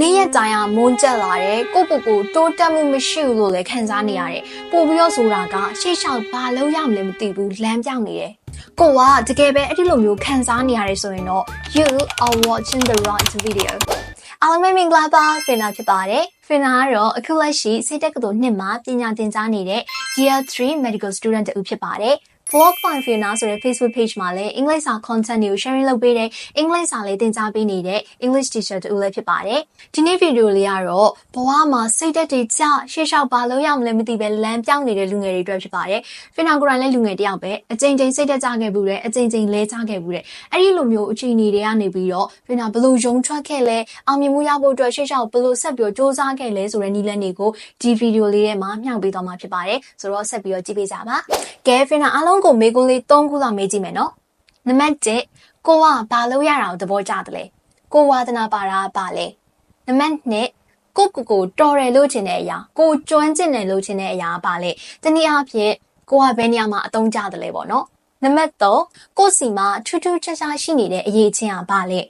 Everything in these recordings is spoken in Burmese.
နေ့ရက်ကြာရမွန်းကျက်လာတယ်ကိုကိုကိုတိုးတက်မှုမရှိဘူးလို့လည်းခံစားနေရတယ်ပို့ပြီးတော့ဆိုတာကရှေ့လျှောက်ဘာလုပ်ရမလဲမသိဘူးလမ်းပြောင်းနေတယ်ကိုကတကယ်ပဲအဲ့ဒီလိုမျိုးခံစားနေရတယ်ဆိုရင်တော့ you are watching the right video အားလုံးပဲမင်္ဂလာပါဖင်နာဖြစ်ပါတယ်ဖင်နာကတော့အခုလက်ရှိစိတ်တက်ကတော်နှစ်မှာပညာသင်ကြားနေတဲ့ Year 3 Medical Student တူဖြစ်ပါတယ် Vlog Fun Fiona ဆိုတဲ့ Facebook page မှာလည်းအင်္ဂလိပ်စာ content တွေကို sharing လုပ်ပေးတဲ့အင်္ဂလိပ်စာလေးသင်ကြားပေးနေတဲ့ English teacher တူလည်းဖြစ်ပါတယ်။ဒီနေ့ဗီဒီယိုလေးကတော့ဘဝမှာစိတ်သက်တွေကြရှေ့လျှောက်ဘာလုပ်ရမလဲမသိပဲလမ်းပြောင်းနေတဲ့လူငယ်တွေအတွက်ဖြစ်ပါတယ်။ Fiona ကိုယ်တိုင်လည်းလူငယ်တယောက်ပဲအချိန်ချင်းစိတ်သက်ကြခဲ့ဘူးတဲ့အချိန်ချင်းလဲကြခဲ့ဘူးတဲ့။အဲ့ဒီလိုမျိုးအခြေအနေတွေကနေပြီးတော့ Fiona ဘလို့ယုံထွက်ခဲ့လဲအောင်မြင်မှုရဖို့အတွက်ရှေ့လျှောက်ဘလို့ဆက်ပြီးတော့စူးစမ်းခဲ့လဲဆိုတဲ့နည်းလမ်းတွေကိုဒီဗီဒီယိုလေးထဲမှာမျှဝေပေးသွားမှာဖြစ်ပါတယ်။ဆိုတော့ဆက်ပြီးတော့ကြည့်ပေးကြပါ။ကဲ Fiona အားလုံးကိုမေးခွန်းလေး3ခုလောက်မေးကြည့်မယ်နော်နံပါတ်1ကိုကဘာလို့ရတာကိုသဘောကျတယ်လဲကိုဝါသနာပါတာပါလဲနံပါတ်2ကိုကိုကိုတော်တယ်လို့ထင်တဲ့အရာကိုကျွမ်းကျင်တယ်လို့ထင်တဲ့အရာပါလဲတနည်းအားဖြင့်ကိုကဘယ်နေရာမှာအသုံးကျတယ်လဲပေါ့နော်နံပါတ်3ကိုစီမှာထူးထူးခြားခြားရှိနေတဲ့အရေးချင်းอ่ะပါလဲ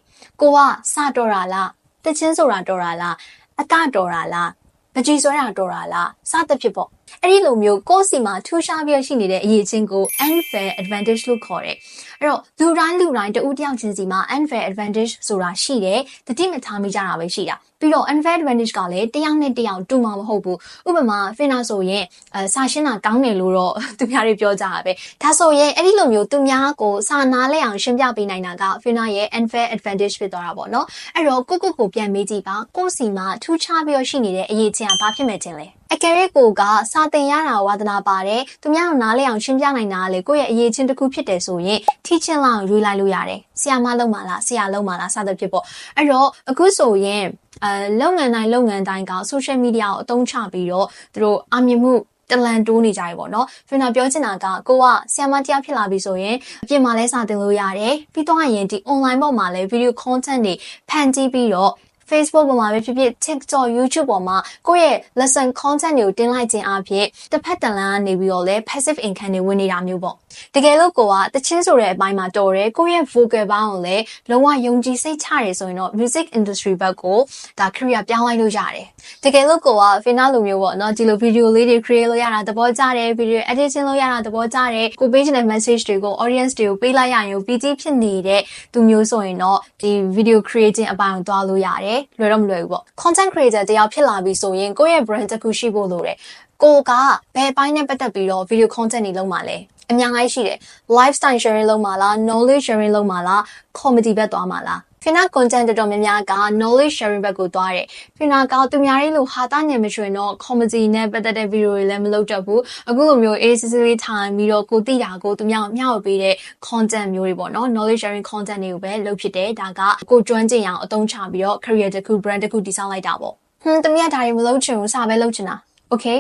ကိုကစတော်တာလားတချင်းဆိုတာတော်တာလားအကတော်တာလားမကြည်စွဲတာတော်တာလားစသဖြင့်ပေါ့ အဲ့ဒီလိုမျိုးကိုယ့်စီမှာထူးခြားပြီးရှိနေတဲ့အရေးချင်းကို unfair advantage လို့ခေါ်တယ်အဲ့တော့လူတိုင်းလူတိုင်းတဦးတယောက်ချင်းစီမှာ unfair advantage ဆိုတာရှိတယ်တတိမထားမိကြတာပဲရှိတာ ပြီးတော့ unfair advantage ကလည်းတယောက်နဲ့တယောက်တူမှာမဟုတ်ဘူးဥပမာဖင်နာဆိုရင်အဲစာရှင်းတာကောင်းတယ်လို့တော့သူများတွေပြောကြတာပဲဒါဆိုရင်အဲ့ဒီလိုမျိုးသူများကိုစာနာလဲအောင်ရှင်းပြပေးနိုင်တာကဖင်နာရဲ့ unfair advantage ဖြစ်သွားတာပေါ့နော်အဲ့တော့ကိုကိုကိုပြန်မေးကြည့်ပါကိုစီမှာထူးခြားပြီးရှိနေတဲ့အရေးချင်းကဘာဖြစ်မဲ့ခြင်းလဲအကယ်၍ကိုကစာသင်ရတာဝါသနာပါတယ်သူများကိုနားလဲအောင်ရှင်းပြနိုင်တာလေကိုယ့်ရဲ့အရေးချင်းတစ်ခုဖြစ်တယ်ဆိုရင်ထိချင်းလောက်ရွေးလိုက်လို့ရတယ်ဆရာမလုံးမလားဆရာလုံးမလားစသဖြင့်ပေါ့အဲ့တော့အခုဆိုရင် အဲလုပ်ငန်းတိုင်းလုပ်ငန်းတိုင်းက social media ကိုအသုံးချပြီးတော့သူတို့အမြင်မှုတလန်တိုးနေကြရေပေါ့နော်ဖင်နာပြောချင်တာကကိုကဆီယမတရားဖြစ်လာပြီဆိုရင်အပြင်မှာလဲစာသင်လို့ရတယ်ပြီးတော့ရင်ဒီ online ပေါ်မှာလဲ video content တွေဖန်တီးပြီးတော့ Facebook ပေါ်မှာပဲဖြစ်ဖြစ် TikTok YouTube ပေါ်မှာကိုယ့်ရဲ့ lesson content တွေကိုတင်လိုက်ခြင်းအပြင်တစ်ဖက်တလန်ကနေပြီးတော့လဲ passive income တွေဝင်နေတာမျိုးပေါ့တကယ်လို့ကိုကတချင်းဆိုတဲ့အပိုင်းမှာတော်တယ်ကိုယ့်ရဲ့ vocal ဘောင်းကိုလည်းလုံးဝယုံကြည်စိတ်ချရဲဆိုရင်တော့ music industry ဘက်ကိုဒါ career ပြောင်းလိုက်လို့ရတယ်တကယ်လို့ကိုက final လိုမျိုးပေါ့နော်ဒီလို video လေးတွေ create လုပ်ရတာသဘောကျတယ် video editing လုပ်ရတာသဘောကျတယ်ကိုပေးချင်တဲ့ message တွေကို audience တွေကိုပေးလိုက်ရရင်ပြီးကြီးဖြစ်နေတဲ့သူမျိုးဆိုရင်တော့ဒီ video creating အပိုင်းကိုတွားလို့ရတယ်လွယ်တော့မလွယ်ဘူးပေါ့ content creator တယောက်ဖြစ်လာပြီဆိုရင်ကိုယ့်ရဲ့ brand တစ်ခုရှိဖို့လိုတယ်ကိုကဘယ်ပိုင်းနဲ့ပတ်သက်ပြီးတော့ video content တွေလုပ်မှာလဲအများကြီးရှိတယ် lifestyle sharing လုပ်မှာလား knowledge sharing လုပ်မှာလား comedy ဘက်သွားမှာလား ဖင်နာ content တော်တော်များများက knowledge sharing ဘက်ကိုသွားတယ်ဖင်နာကသူများလေးလို့ဟာတာညံမချွင်တော့ comedy နဲ့ပတ်သက်တဲ့ video တွေလည်းမလုပ်တတ်ဘူးအခုလိုမျိုး ACC ထိုင်ပြီးတော့ကိုသိတာကိုသူများမျှဝေပေးတဲ့ content မျိုးတွေပေါ့နော် knowledge sharing content တွေကိုပဲလုပ်ဖြစ်တယ်ဒါကကိုကျွမ်းကျင်အောင်အသုံးချပြီးတော့ career တစ်ခု brand တစ်ခုတည်ဆောက်လိုက်တာပေါ့ဟွန်းတမီးကဒါတွေမလုပ်ချင်ဘူးစာပဲလုပ်ချင်တာ okay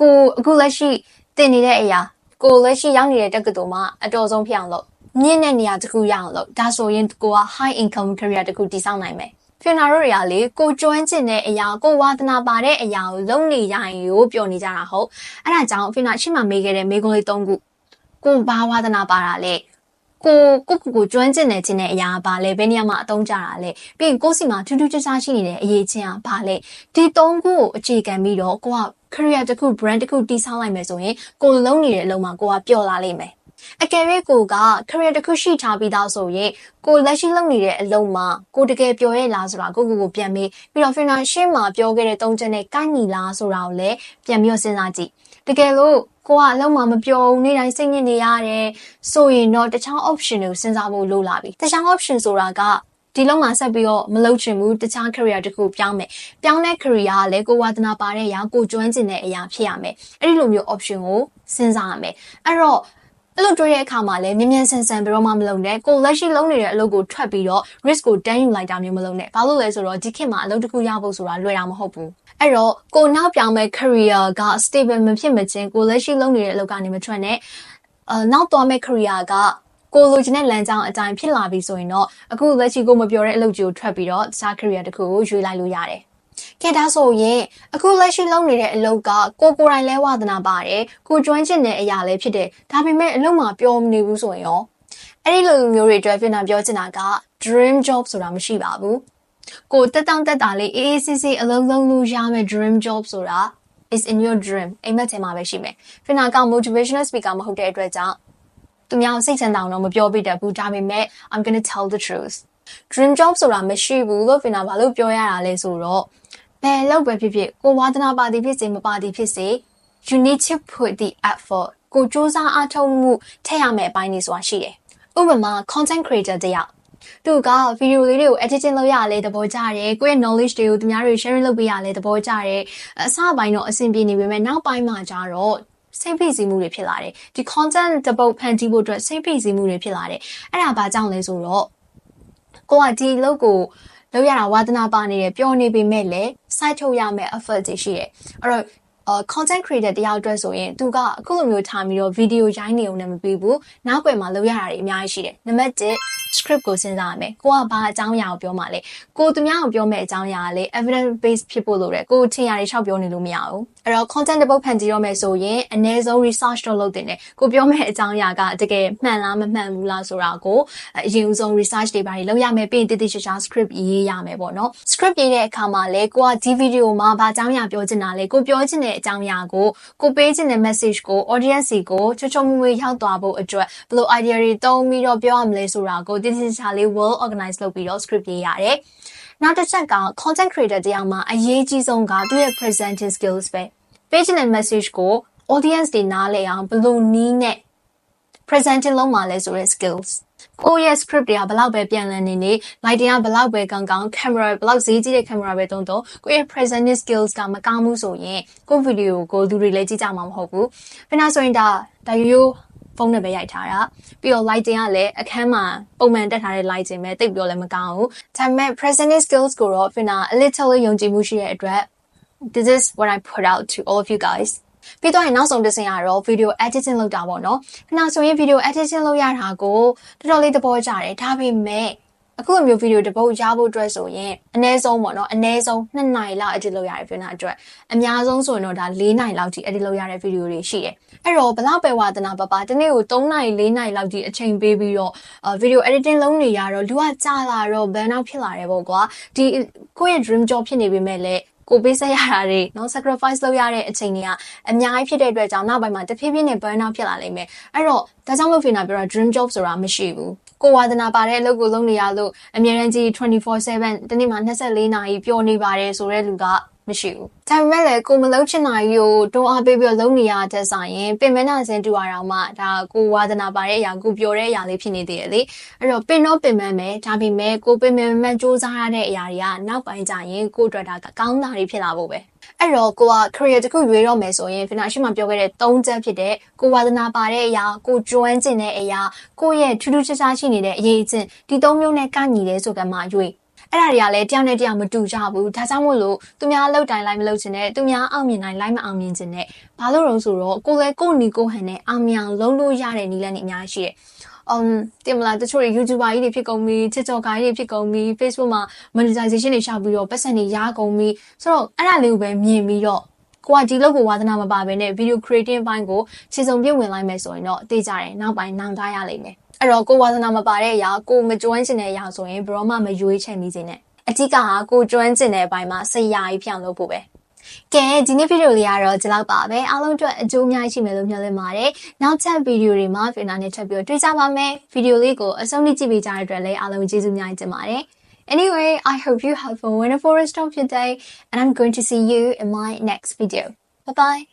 ကိုအခုလက်ရှိတင်နေတဲ့အရာကိုလက်ရှိရောက်နေတဲ့တက္ကသိုလ်မှာအတော်ဆုံးဖြစ်အောင်လုပ် မြင့်တဲ့နေရာတစ်ခုရအောင်လုပ်ဒါဆိုရင်ကိုက high income career တစ်ခုတည်ဆောက်နိုင်မယ်ဖင်နာတို့တွေကလေကိုကျွမ်းကျင်တဲ့အရာကိုဝါသနာပါတဲ့အရာကိုလုပ်နေရရင်ကိုပြောနေကြတာဟုတ်အဲ့ဒါကြောင့်ဖင်နာရှင်းမှမေးခဲ့တဲ့မေးခွန်းလေး၃ခုကိုဘာဝါသနာပါတာလဲကိုကိုကိုကိုကျွမ်းကျင်နေခြင်းတဲ့အရာဘာလဲဘယ်နေရာမှာအသုံးကျတာလဲပြီးရင်ကိုစီမှာထူးထူးခြားခြားရှိနေတဲ့အရေးချင်းอ่ะဘာလဲဒီ၃ခုကိုအခြေခံပြီးတော့ကိုက career တစ်ခု brand တစ်ခုတည်ဆောက်လိုက်မယ်ဆိုရင်ကိုလုံးနေတဲ့အလုပ်မှာကိုကပျော်လာလိမ့်မယ် အကယ်၍ကိုက career တစ်ခုရှိထားပြီးသားဆိုရင်ကိုလက်ရှိလုပ်နေတဲ့အလုပ်မှာကိုတကယ်ပျော်ရဲ့လားဆိုတာကိုကိုကိုပြန်မေးပြီးတော့ financial မှာပြောခဲ့တဲ့သုံးချက်နဲ့ကိုက်ညီလားဆိုတာကိုလည်းပြန်ပြီးစဉ်းစားကြည့်တကယ်လို့ကိုကအလုံးမမပြောဘူးနေ့တိုင်းစိတ်ညစ်နေရတယ်ဆိုရင်တော့တခြား option တွေကိုစဉ်းစားဖို့လိုလာပြီတခြား option ဆိုတာကဒီလုံးမှာဆက်ပြီးတော့မလုပ်ချင်ဘူးတခြား career တခုပြောင်းမယ်ပြောင်းတဲ့ career ကလည်းကိုဝါသနာပါတဲ့အရာကိုကျွမ်းကျင်တဲ့အရာဖြစ်ရမယ်အဲ့ဒီလိုမျိုး option ကိုစဉ်းစားရမယ်အဲ့တော့ အဲ့လိုတွေးတဲ့အခါမှာလည်းမြန်မြန်ဆန်ဆန်ဘယ်တော့မှမလုပ်နဲ့ကိုလက်ရှိလုပ်နေတဲ့အလုပ်ကိုထွက်ပြီးတော့ risk ကိုတန်းယူလိုက်တာမျိုးမလုပ်နဲ့ဘာလို့လဲဆိုတော့ဒီခေတ်မှာအလုပ်တစ်ခုရဖို့ဆိုတာလွယ်တာမဟုတ်ဘူးအဲ့တော့ကိုနောက်ပြောင်းမဲ့ career က stable မဖြစ်မချင်းကိုလက်ရှိလုပ်နေတဲ့အလုပ်ကနေမထွက်နဲ့အဲနောက်သွားမဲ့ career ကကိုလိုချင်တဲ့လမ်းကြောင်းအတိုင်းဖြစ်လာပြီဆိုရင်တော့အခုလက်ရှိကိုမပြောတဲ့အလုပ်ကြီးကိုထွက်ပြီးတော့ star career တစ်ခုကိုရွေးလိုက်လို့ရတယ် ကဲဒါဆိုရင်အခုလက်ရှိလုပ်နေတဲ့အလုပ်ကကိုကိုယ်တိုင်လဲဝါသနာပါတယ်ကိုကျွမ်းကျင်တဲ့အရာလည်းဖြစ်တယ်ဒါပေမဲ့အလုပ်မှာပြောမနေဘူးဆိုရင်ရောအဲ့ဒီလိုမျိုးတွေအတွက်ပြန်ပြောချင်တာက dream job ဆိုတာမရှိပါဘူးကိုတက်တောင့်တက်တာလေးအေးအေးဆေးဆေးအလုံးလုံးလို့ရမယ် dream job ဆိုတာ is in your dream အိမ်မက်ထဲမှာပဲရှိမယ်ဖင်နာက motivational speaker မဟုတ်တဲ့အတွက်ကြောင့်သူများစိတ်ချမ်းသာအောင်တော့မပြောပြတတ်ဘူးဒါပေမဲ့ I'm going to tell the truth dream job ဆိုတာမရှိဘူးလို့ဖင်နာဘာလို့ပြောရတာလဲဆိုတော့ ဘယ်လောက်ပဲဖြစ်ဖြစ်ကိုဝါသနာပါသည်ဖြစ်စေမပါသည်ဖြစ်စေ you need to put the effort ကိုစူးစမ်းအားထုတ်မှုထည့်ရမယ့်အပိုင်းတွေဆိုတာရှိတယ်ဥပမာ content creator တယောက်သူကဗီဒီယိုလေးတွေကို editing လုပ်ရလဲသဘောကျတယ်ကိုယ့်ရဲ့ knowledge တွေကိုသူများတွေ sharing လုပ်ပေးရလဲသဘောကျတယ်အစပိုင်းတော့အဆင်ပြေနေပေမဲ့နောက်ပိုင်းမှာကျတော့စိတ်ဖိစီးမှုတွေဖြစ်လာတယ်ဒီ content တပုတ်ဖန်တီးဖို့အတွက်စိတ်ဖိစီးမှုတွေဖြစ်လာတယ်အဲ့ဒါဘာကြောင့်လဲဆိုတော့ကိုကဒီလောက်ကို လောက်ရတာဝါသနာပါနေတယ်ပြောနေပေမဲ့လည်း site ထုတ်ရမယ့် effort တွေရှိတယ်အဲ့တော့အာ content creator တယောက်အတွက်ဆိုရင်သူကအခုလိုမျိုးထားပြီးတော့ video ရိုင်းနေုံနဲ့မပြီးဘူးနောက်ွယ်မှာလုပ်ရတာတွေအများကြီးရှိတယ်နံပါတ်1 script ကိုစဉ်းစားရမယ်ကိုကဘာအကြောင်းအရာကိုပြောမှလဲကိုသူများကိုပြောမယ့်အကြောင်းအရာကလေ evidence base ဖြစ်ဖို့လိုတယ်ကိုထင်ရတွေရှောက်ပြောနေလို့မရဘူးအဲ့တော့ content တစ်ပုတ်ဖန်တီးတော့မယ်ဆိုရင်အနည်းဆုံး research တော့လုပ်တင်တယ်ကိုပြောမယ့်အကြောင်းအရာကတကယ်မှန်လားမမှန်ဘူးလားဆိုတာကိုအရင်ဆုံး research တွေပါလုပ်ရမယ်ပြီးရင်တည်တည်ချာချာ script ရေးရမယ်ပေါ့နော် script ရေးတဲ့အခါမှာလေကိုကဒီ video မှာဘာအကြောင်းအရာပြောချင်တာလဲကိုပြောချင်တဲ့အကြောင်းအရာကိုကိုပေးချင်တဲ့ message ကို audience ကိုချွတ်ချွတ်မွေ့မွေ့ရောက်သွားဖို့အတွက်ဘယ်လို idea တွေသုံးပြီးတော့ပြောရမလဲဆိုတာကိုတည်တည်ချာလေး well organize လုပ်ပြီးတော့ script ရေးရတယ်နောက်တစ်ချက်က content creator တယောက်မှာအရေးကြီးဆုံးကသူ့ရဲ့ presenting skills ပဲ page နဲ့ message ကို audience တွေနားလည်အောင်ဘယ်လိုနည်းနဲ့ presenting လုပ်မှာလဲဆိုတဲ့ skills ကိုယ့်ရဲ့ script တွေကဘလောက်ပဲပြန်လည်နေနေ lighting ကဘလောက်ပဲကောင်းကောင်း camera ဘလောက်ဈေးကြီးတဲ့ camera ပဲတုံးတုံးကိုယ့်ရဲ့ presenting skills ကမကောင်းဘူးဆိုရင်ကိုယ့် video ကိုလူတွေလည်းကြည့်ကြမှာမဟုတ်ဘူး။ဖင်နာဆိုရင်ဒါဒါရိုးရိုး ဖုန်းနဲ့ပဲရိုက်ထားတာပြီးတော့ lighting ကလည်းအခန်းမှာပုံမှန်တက်ထားတဲ့ lighting ပဲတိတ်ပြောလည်းမကောင်းဘူးဒါပေမဲ့ presenting skills ကိုတော့ Fina a little လေးယုံကြည်မှုရှိတဲ့အတွက် this is what I put out to all of you guys ပြီးတော့နောက်ဆုံးတစ်ဆင့်ကတော့ video editing လုပ်တာပေါ့နော်ခဏဆိုရင် video editing လုပ်ရတာကိုတော်တော်လေးသဘောကျတယ်ဒါပေမဲ့ အခုလိုမျိုး video တစ်ပုတ်ရဖို့အတွက်ဆိုရင်အနည်းဆုံးပေါ့နော်အနည်းဆုံး2နာရီလောက် edit လုပ်ရတယ်ဖြစ်နေတာအတွက်အများဆုံးဆိုရင်တော့ဒါ4နာရီလောက်ထိ edit လုပ်ရတဲ့ video တွေရှိတယ်အဲ့တော့ဘလောက်ပဲဝါသနာပပတနေ့ကို3နာရီ4နာရီလောက်ထိအချိန်ပေးပြီးတော့ video editing လုပ်နေရတော့လူကကြာလာတော့ burn out ဖြစ်လာတယ်ပေါ့ကွာဒီကိုယ့်ရဲ့ dream job ဖြစ်နေပေမဲ့လည်း ကိုပေးဆက်ရတာတွေနော် sacrifice လုပ်ရတဲ့အချိန်တွေကအများကြီးဖြစ်တဲ့အတွက်ကြောင့်နောက်ပိုင်းမှာတဖြည်းဖြည်းနဲ့ burn out ဖြစ်လာလိမ့်မယ်အဲ့တော့ဒါကြောင့်လို့ဖိနာပြောတာ dream job ဆိုတာမရှိဘူးကိုဝါဒနာပါတဲ့အလုပ်ကိုလုပ်နေရလို့အများရန်ကြီး24/7တနေ့မှာ24နာရီပျော်နေပါတယ်ဆိုတဲ့လူကမရှိဘူး။ဒါပေမဲ့လည်းကိုမလုံးချင်တာကြီးကိုတွန်းအားပေးပြီးလုပ်နေရတဲ့ဆိုင်ရင်ပင်မနာစင်တူရအောင်မှဒါကိုဝါသနာပါတဲ့အရာကိုပြောတဲ့အရာလေးဖြစ်နေသေးတယ်လေ။အဲ့တော့ပင်တော့ပင်မမယ်ဒါပေမဲ့ကိုပင်မမစူးစမ်းရတဲ့အရာတွေကနောက်ပိုင်းကျရင်ကိုအတွက်ဒါကောင်းတာတွေဖြစ်လာဖို့ပဲ။အဲ့တော့ကိုက career တစ်ခုရွေးတော့မယ်ဆိုရင် fina ရှိမှပြောခဲ့တဲ့၃ချက်ဖြစ်တဲ့ကိုဝါသနာပါတဲ့အရာကိုကျွမ်းကျင်တဲ့အရာကိုရဲ့ထူးထူးခြားခြားရှိနေတဲ့အရေးအချင်းဒီ၃မျိုးနဲ့ကညီတယ်ဆိုကမှရွေး အဲ့ဒါတွေကလည်းတယောက်နဲ့တယောက်မတူကြဘူးဒါကြောင့်မို့လို့သူများလောက်တိုင်းလိုက်မလုပ်ချင်တဲ့သူများအောင်မြင်တိုင်းလိုက်မအောင်မြင်ချင်တဲ့ဘာလို့လဲဆိုတော့ကိုယ်လည်းကိုယ်နီကိုဟန်နဲ့အောင်မြင်အောင်လုပ်လို့ရတဲ့နည်းလမ်းတွေအများကြီးရှိတယ် um တင်မလားတချို့ YouTuber ကြီးတွေဖြစ်ကုန်ပြီ TikToker ကြီးတွေဖြစ်ကုန်ပြီ Facebook မှာ monetization တွေရှောက်ပြီးတော့ပတ်စံတွေရကုန်ပြီဆိုတော့အဲ့ဒါလေးကိုပဲမြင်ပြီးတော့ကိုကဒီလောက်ကိုဝါသနာမပါဘဲနဲ့ video creating ဘိုင်းကိုခြေစုံပြည့်ဝင်လိုက်မယ်ဆိုရင်တော့အသေးကြတယ်နောက်ပိုင်းနောင်တရရလိမ့်မယ် အဲ့တော့ကိုဝါသနာမပါတဲ့အရာကိုမကျွမ်းကျင်တဲ့အရာဆိုရင်ဘယ်တော့မှမရွေးချယ်မိစေနဲ့အဓိကဟာကိုကျွမ်းကျင်တဲ့အပိုင်းမှာစိတ်ရည်ပြောင်းလို့ဖို့ပဲကဲဒီနေ့ဗီဒီယိုလေးကတော့ဒီလောက်ပါပဲအားလုံးအတွက်အကျိုးအများကြီးရှိမယ်လို့မျှော်လင့်ပါတယ်နောက်ထပ်ဗီဒီယိုတွေမှာဖင်နာနဲ့ထပ်ပြီးတွေ့ကြပါမယ်ဗီဒီယိုလေးကိုအဆုံးထိကြည့်ပေးကြတဲ့အတွက်လည်းအားလုံးကျေးဇူးများတင်ပါတယ် Anyway, I hope you have a wonderful rest of your day and I'm going to see you in my next video. Bye bye.